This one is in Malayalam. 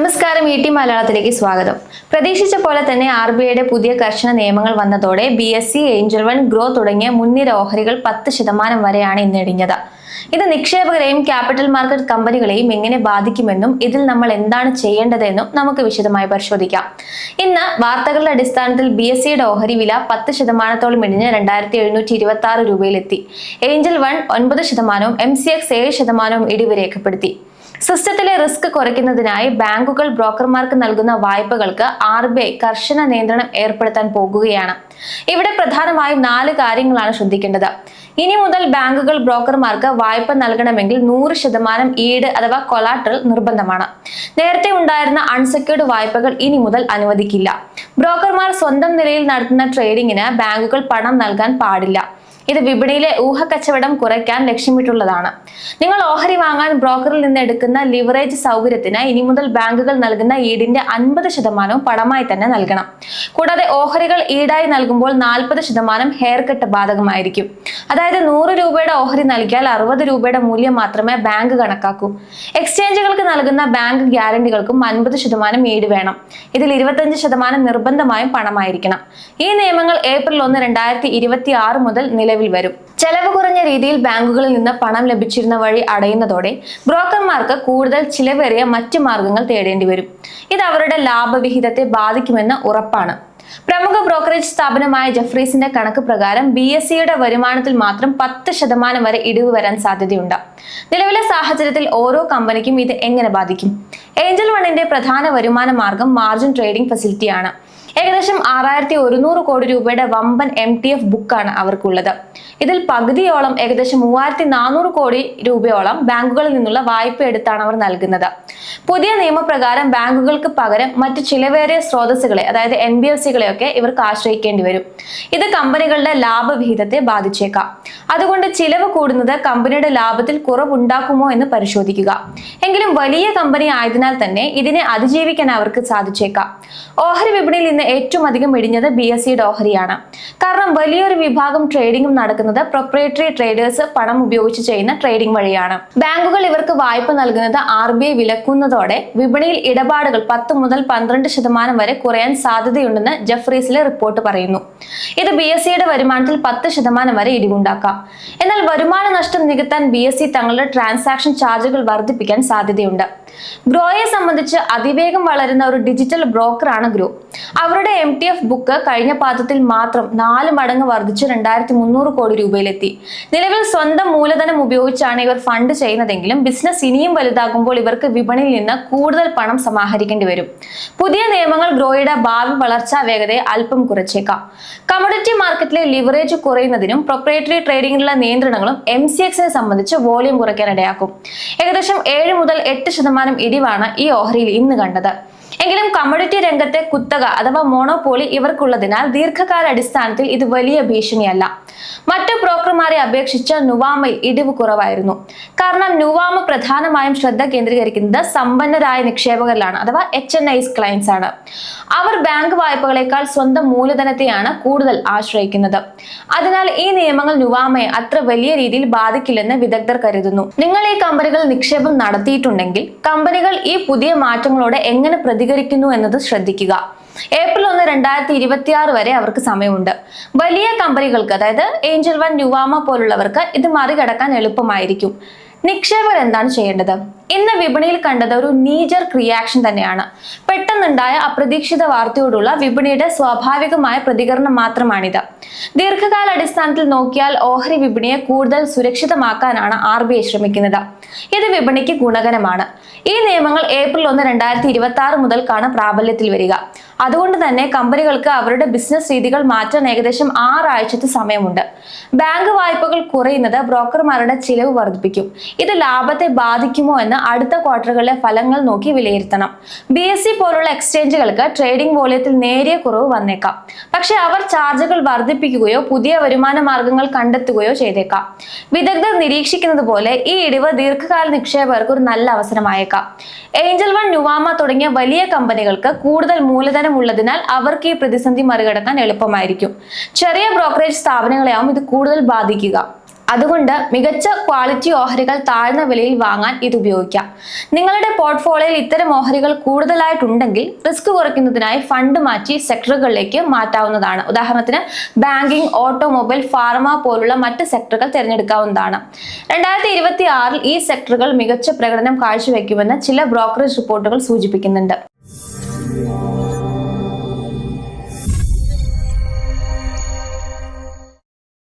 നമസ്കാരം ഇ ടി മലയാളത്തിലേക്ക് സ്വാഗതം. പ്രതീക്ഷിച്ച പോലെ തന്നെ ആർ ബി ഐയുടെ പുതിയ കർശന നിയമങ്ങൾ വന്നതോടെ B S C Angel One Groww തുടങ്ങിയ മുൻനിര ഓഹരികൾ പത്ത് ശതമാനം വരെയാണ് ഇന്ന് ഇടിഞ്ഞത്. ഇത് നിക്ഷേപകരെയും ക്യാപിറ്റൽ മാർക്കറ്റ് കമ്പനികളെയും എങ്ങനെ ബാധിക്കുമെന്നും ഇതിൽ നമ്മൾ എന്താണ് ചെയ്യേണ്ടതെന്നും നമുക്ക് വിശദമായി പരിശോധിക്കാം. ഇന്ന് വാർത്തകളുടെ അടിസ്ഥാനത്തിൽ ബി എസ് സിയുടെ ഓഹരി വില പത്ത് ശതമാനത്തോളം ഇടിഞ്ഞ് രണ്ടായിരത്തി എഴുന്നൂറ്റി ഇരുപത്തി ആറ് രൂപയിലെത്തി. ഏഞ്ചൽ വൺ ഒൻപത് ശതമാനവും എം സി എക്സ് ഏഴ് ശതമാനവും ഇടിവ് രേഖപ്പെടുത്തി. സിസ്റ്റത്തിലെ റിസ്ക് കുറയ്ക്കുന്നതിനായി ബാങ്കുകൾ ബ്രോക്കർമാർക്ക് നൽകുന്ന വായ്പകൾക്ക് ആർ ബി ഐ കർശന നിയന്ത്രണം ഏർപ്പെടുത്താൻ പോകുകയാണ്. ഇവിടെ പ്രധാനമായും നാല് കാര്യങ്ങളാണ് ശ്രദ്ധിക്കേണ്ടത്. ഇനി മുതൽ ബാങ്കുകൾ ബ്രോക്കർമാർക്ക് വായ്പ നൽകണമെങ്കിൽ നൂറ് ശതമാനം ഈട് അഥവാ കൊലാട്രൽ നിർബന്ധമാണ്. നേരത്തെ ഉണ്ടായിരുന്ന അൺസെക്യൂർഡ് വായ്പകൾ ഇനി മുതൽ അനുവദിക്കില്ല. ബ്രോക്കർമാർ സ്വന്തം നിലയിൽ നടത്തുന്ന ട്രേഡിങ്ങിന് ബാങ്കുകൾ പണം നൽകാൻ പാടില്ല. ഇത് വിപണിയിലെ ഊഹക്കച്ചവടം കുറയ്ക്കാൻ ലക്ഷ്യമിട്ടുള്ളതാണ്. നിങ്ങൾ ഓഹരി വാങ്ങാൻ ബ്രോക്കറിൽ നിന്ന് എടുക്കുന്ന ലിവറേജ് സൗകര്യത്തിന് ഇനി മുതൽ ബാങ്കുകൾ നൽകുന്ന ഈടിന്റെ അൻപത് ശതമാനവും പണമായി തന്നെ നൽകണം. കൂടാതെ ഓഹരികൾ ഈടായി നൽകുമ്പോൾ നാൽപ്പത് ശതമാനം ഹെയർ കട്ട് ബാധകമായിരിക്കും. അതായത് നൂറ് രൂപയുടെ ഓഹരി നൽകിയാൽ അറുപത് രൂപയുടെ മൂല്യം മാത്രമേ ബാങ്ക് കണക്കാക്കൂ. എക്സ്ചേഞ്ചുകൾക്ക് നൽകുന്ന ബാങ്ക് ഗ്യാരണ്ടികൾക്കും അൻപത് ശതമാനം ഈട് വേണം. ഇതിൽ ഇരുപത്തഞ്ച് ശതമാനം നിർബന്ധമായും പണമായിരിക്കണം. ഈ നിയമങ്ങൾ ഏപ്രിൽ ഒന്ന് രണ്ടായിരത്തി ഇരുപത്തി ആറ് മുതൽ നിലവിൽ വരും. ചെലവ് കുറഞ്ഞ രീതിയിൽ ബാങ്കുകളിൽ നിന്ന് പണം ലഭിച്ചിരുന്ന വഴി അടയുന്നതോടെ ബ്രോക്കർമാർക്ക് കൂടുതൽ ചിലവേറിയ മറ്റ് മാർഗങ്ങൾ തേടേണ്ടി വരും. ഇത് അവരുടെ ലാഭവിഹിതത്തെ ബാധിക്കുമെന്ന് ഉറപ്പാണ്. പ്രമുഖ ബ്രോക്കറേജ് സ്ഥാപനമായ ജഫ്രീസിന്റെ കണക്ക് പ്രകാരം ബി എസ് സിയുടെ വരുമാനത്തിൽ മാത്രം പത്ത് ശതമാനം വരെ ഇടിവ് വരാൻ സാധ്യതയുണ്ട്. നിലവിലെ സാഹചര്യത്തിൽ ഓരോ കമ്പനിക്കും ഇത് എങ്ങനെ ബാധിക്കും? ഏഞ്ചൽ വണ്ണിന്റെ പ്രധാന വരുമാന മാർഗം മാർജിൻ ട്രേഡിംഗ് ഫെസിലിറ്റിയാണ്. ഏകദേശം ആറായിരത്തി ഒരുന്നൂറ് കോടി രൂപയുടെ വമ്പൻ എം ടി എഫ് ബുക്കാണ് അവർക്കുള്ളത്. ഇതിൽ പകുതിയോളം ഏകദേശം മൂവായിരത്തി നാനൂറ് കോടി രൂപയോളം ബാങ്കുകളിൽ നിന്നുള്ള വായ്പ എടുത്താണ് അവർ നൽകുന്നത്. പുതിയ നിയമപ്രകാരം ബാങ്കുകൾക്ക് പകരം മറ്റു ചിലവേറിയ സ്രോതസ്സുകളെ അതായത് എൻ ബി എഫ് സികളെയൊക്കെ ഇവർക്ക് ആശ്രയിക്കേണ്ടി വരും. ഇത് കമ്പനികളുടെ ലാഭവിഹിതത്തെ ബാധിച്ചേക്കാം. അതുകൊണ്ട് ചിലവ് കൂടുന്നത് കമ്പനിയുടെ ലാഭത്തിൽ കുറവുണ്ടാക്കുമോ എന്ന് പരിശോധിക്കുക. എങ്കിലും വലിയ കമ്പനി ആയതിനാൽ തന്നെ ഇതിനെ അതിജീവിക്കാൻ അവർക്ക് സാധിച്ചേക്കാം. ഓഹരി വിപണിയിൽ ഇന്ന് ഏറ്റവും അധികം ഇടിഞ്ഞത് ബി എസ് സിയുടെ ഓഹരിയാണ് കാരണം വലിയൊരു വിഭാഗം ട്രേഡിംഗും നടക്കുന്നത് പ്രൊപ്രേറ്ററി ട്രേഡേഴ്സ് പണം ഉപയോഗിച്ച് ചെയ്യുന്ന ട്രേഡിംഗ് വഴിയാണ്. ബാങ്കുകൾ ഇവർക്ക് വായ്പ നൽകുന്നത് ആർ ബി ഐ വിലക്കുന്നതോടെ വിപണിയിൽ ഇടപാടുകൾ പത്ത് മുതൽ പന്ത്രണ്ട് ശതമാനം വരെ കുറയാൻ സാധ്യതയുണ്ടെന്ന് ജഫ്രീസിലെ റിപ്പോർട്ട് പറയുന്നു. ഇത് ബി എസ് സിയുടെ വരുമാനത്തിൽ പത്ത് ശതമാനം വരെ ഇടിവുണ്ടാക്കാം. എന്നാൽ വരുമാന നഷ്ടം നികത്താൻ ബി എസ് സി തങ്ങളുടെ ട്രാൻസാക്ഷൻ ചാർജുകൾ വർദ്ധിപ്പിക്കാൻ സാധ്യതയുണ്ട്. ഗ്രോയെ സംബന്ധിച്ച് അതിവേഗം വളരുന്ന ഒരു ഡിജിറ്റൽ ബ്രോക്കറാണ് ഗ്രോ അവരുടെ എം ടി എഫ് ബുക്ക് കഴിഞ്ഞ പാദത്തിൽ മാത്രം നാല് മടങ്ങ് വർദ്ധിച്ച് രണ്ടായിരത്തി മുന്നൂറ് കോടി രൂപയിലെത്തി. നിലവിൽ സ്വന്തം മൂലധനം ഉപയോഗിച്ചാണ് ഇവർ ഫണ്ട് ചെയ്യുന്നതെങ്കിലും ബിസിനസ് ഇനിയും വലുതാകുമ്പോൾ ഇവർക്ക് വിപണിയിൽ നിന്ന് കൂടുതൽ പണം സമാഹരിക്കേണ്ടി വരും. പുതിയ നിയമങ്ങൾ ഗ്രോയുടെ ഭാവി വളർച്ചാ വേഗതയെ അല്പം കുറച്ചേക്കാം. കമോഡിറ്റി മാർക്കറ്റിലെ ലിവറേജ് കുറയുന്നതിനും പ്രൊപ്രേറ്ററി ട്രേഡിംഗിലുള്ള നിയന്ത്രണങ്ങളും എം സി എക്സിനെ സംബന്ധിച്ച് വോളിയം കുറയ്ക്കാൻ ഇടയാക്കും ഏകദേശം ഏഴ് മുതൽ എട്ട് ശതമാനം ഇടിവാണ് ഈ ഓഹരിയിൽ ഇന്ന് കണ്ടത്. എങ്കിലും കമ്മോഡിറ്റി രംഗത്തെ കുത്തക അഥവാ മോണോപോളി ഇവർക്കുള്ളതിനാൽ ദീർഘകാല അടിസ്ഥാനത്തിൽ ഇത് വലിയ ഭീഷണിയല്ല. മറ്റു ബ്രോക്കർമാരെ അപേക്ഷിച്ച് നുവാമയിൽ ഇടിവ് കുറവായിരുന്നു. കാരണം നുവാമ പ്രധാനമായും ശ്രദ്ധ കേന്ദ്രീകരിക്കുന്നത് സമ്പന്നരായ നിക്ഷേപകരിലാണ് അഥവാ എച്ച് എൻ ഐസ് ക്ലയൻസ് ആണ്. അവർ ബാങ്ക് വായ്പകളെക്കാൾ സ്വന്തം മൂലധനത്തെയാണ് കൂടുതൽ ആശ്രയിക്കുന്നത്. അതിനാൽ ഈ നിയമങ്ങൾ നുവാമയെ അത്ര വലിയ രീതിയിൽ ബാധിക്കില്ലെന്ന് വിദഗ്ധർ കരുതുന്നു. നിങ്ങൾ ഈ കമ്പനികൾ നിക്ഷേപം നടത്തിയിട്ടുണ്ടെങ്കിൽ കമ്പനികൾ ഈ പുതിയ മാറ്റങ്ങളോട് എങ്ങനെ പ്രതികരിക്കുന്നു എന്നത് ശ്രദ്ധിക്കുക. ഏപ്രിൽ ഒന്ന് രണ്ടായിരത്തി ഇരുപത്തി ആറ് വരെ അവർക്ക് സമയമുണ്ട്. വലിയ കമ്പനികൾക്ക് അതായത് ഏഞ്ചൽ വൺ ന്യൂവാമ പോലുള്ളവർക്ക് ഇത് മറികടക്കാൻ എളുപ്പമായിരിക്കും. നിക്ഷേപകർ എന്താണ് ചെയ്യേണ്ടത്? ഇന്ന് വിപണിയിൽ കണ്ടത് ഒരു നീജർ റിയാക്ഷൻ തന്നെയാണ്. പെട്ടെന്നുണ്ടായ അപ്രതീക്ഷിത വാർത്തയോടുള്ള വിപണിയുടെ സ്വാഭാവികമായ പ്രതികരണം മാത്രമാണിത്. ദീർഘകാല അടിസ്ഥാനത്തിൽ നോക്കിയാൽ ഓഹരി വിപണിയെ കൂടുതൽ സുരക്ഷിതമാക്കാനാണ് ആർ ബി ഐ ശ്രമിക്കുന്നത്. ഇത് വിപണിക്ക് ഗുണകരമാണ്. ഈ നിയമങ്ങൾ ഏപ്രിൽ ഒന്ന് രണ്ടായിരത്തി ഇരുപത്തി ആറ് മുതൽക്കാണ് പ്രാബല്യത്തിൽ വരിക. അതുകൊണ്ട് തന്നെ കമ്പനികൾക്ക് അവരുടെ ബിസിനസ് രീതികൾ മാറ്റാൻ ഏകദേശം ആറാഴ്ചത്തെ സമയമുണ്ട്. ബാങ്ക് വായ്പകൾ കുറയുന്നത് ബ്രോക്കർമാരുടെ ചിലവ് വർദ്ധിപ്പിക്കും. ഇത് ലാഭത്തെ ബാധിക്കുമോ എന്ന് അടുത്ത ക്വാർട്ടറുകളിലെ ഫലങ്ങൾ നോക്കി വിലയിരുത്തണം. ബി എസ് സി പോലുള്ള എക്സ്ചേഞ്ചുകൾക്ക് ട്രേഡിംഗ് വോളിയത്തിൽ നേരിയ കുറവ് വന്നേക്കാം. പക്ഷെ അവർ ചാർജുകൾ വർദ്ധിപ്പിക്കുകയോ പുതിയ വരുമാന മാർഗങ്ങൾ കണ്ടെത്തുകയോ ചെയ്തേക്കാം. വിദഗ്ധർ നിരീക്ഷിക്കുന്നത് പോലെ ഈ ഇടിവ് ദീർഘകാല നിക്ഷേപകർക്ക് ഒരു നല്ല അവസരമായേക്കാം. ഏഞ്ചൽ വൺ നുവാമ തുടങ്ങിയ വലിയ കമ്പനികൾക്ക് കൂടുതൽ മൂലധനം ഉള്ളതിനാൽ അവർക്ക് ഈ പ്രതിസന്ധി മറികടക്കാൻ എളുപ്പമായിരിക്കും. ചെറിയ ബ്രോക്കറേജ് സ്ഥാപനങ്ങളെയാവും ഇത് കൂടുതൽ ബാധിക്കുക. അതുകൊണ്ട് മികച്ച ക്വാളിറ്റി ഓഹരികൾ താഴ്ന്ന വിലയിൽ വാങ്ങാൻ ഇത് ഉപയോഗിക്കാം. നിങ്ങളുടെ പോർട്ട്ഫോളിയോയിൽ ഇത്തരം ഓഹരികൾ കൂടുതലായിട്ടുണ്ടെങ്കിൽ റിസ്ക് കുറയ്ക്കുന്നതിനായി ഫണ്ട് മാറ്റി സെക്ടറുകളിലേക്ക് മാറ്റാവുന്നതാണ്. ഉദാഹരണത്തിന് ബാങ്കിംഗ് ഓട്ടോമൊബൈൽ ഫാർമ പോലുള്ള മറ്റ് സെക്ടറുകൾ തിരഞ്ഞെടുക്കാവുന്നതാണ്. രണ്ടായിരത്തി ഇരുപത്തി ആറിൽ ഈ സെക്ടറുകൾ മികച്ച പ്രകടനം കാഴ്ചവെക്കുമെന്ന് ചില ബ്രോക്കറേജ് റിപ്പോർട്ടുകൾ സൂചിപ്പിക്കുന്നുണ്ട്.